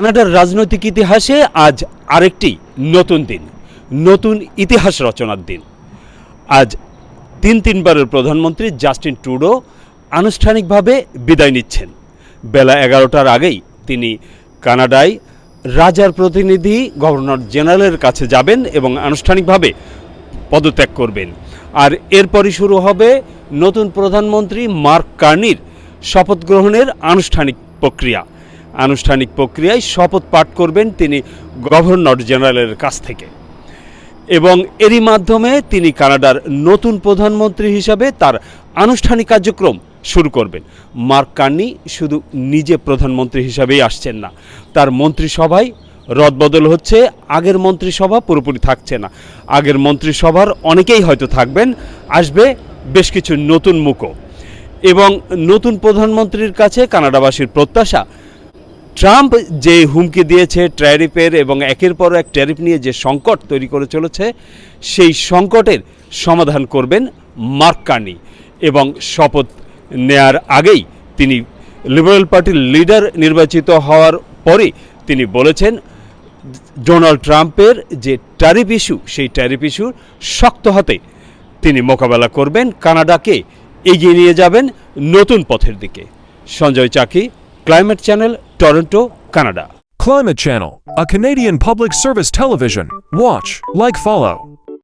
কানাডার রাজনৈতিক ইতিহাসে আজ আরেকটি নতুন দিন, নতুন ইতিহাস রচনার দিন। আজ তিন তিনবারের প্রধানমন্ত্রী জাস্টিন ট্রুডো আনুষ্ঠানিকভাবে বিদায় নিচ্ছেন। বেলা এগারোটার আগেই তিনি কানাডায় রাজার প্রতিনিধি গভর্নর জেনারেলের কাছে যাবেন এবং আনুষ্ঠানিকভাবে পদত্যাগ করবেন। আর এরপরই শুরু হবে নতুন প্রধানমন্ত্রী মার্ক কার্নির শপথ গ্রহণের আনুষ্ঠানিক প্রক্রিয়া। আনুষ্ঠানিক প্রক্রিয়ায় শপথ পাঠ করবেন তিনি গভর্নর জেনারেলের কাছ থেকে। এবং এরই মাধ্যমে তিনি কানাডার নতুন প্রধানমন্ত্রী হিসাবে তার আনুষ্ঠানিক কার্যক্রম শুরু করবেন। মার্ক কার্নি শুধু নিজে প্রধানমন্ত্রী হিসাবেই আসছেন না, তার মন্ত্রিসভায় রদবদল হচ্ছে, আগের মন্ত্রিসভা পুরোপুরি থাকছে না। আগের মন্ত্রিসভার অনেকেই হয়তো থাকবেন, আসবে বেশ কিছু নতুন মুখও। এবং নতুন প্রধানমন্ত্রীর কাছে কানাডাবাসীর প্রত্যাশা ট্রাম্প যে হুমকি দিয়েছে ট্যারিফের এবং একের পর এক ট্যারিফ নিয়ে যে সংকট তৈরি করে চলেছে, সেই সংকটের সমাধান করবেন মার্ক কার্নি এবং শপথ নেয়ার আগেই তিনি লিবারেল পার্টির লিডার নির্বাচিত হওয়ার পরে তিনি বলেছেন, ডোনাল্ড ট্রাম্পের যে ট্যারিফ ইস্যু, সেই ট্যারিফ ইস্যুর শক্ত হাতে তিনি মোকাবেলা করবেন। কানাডাকে এগিয়ে নিয়ে যাবেন নতুন পথের দিকে। সঞ্জয় চাকি Climate Channel, Toronto, Canada. Climate Channel, a Canadian public service television. Watch, like, follow.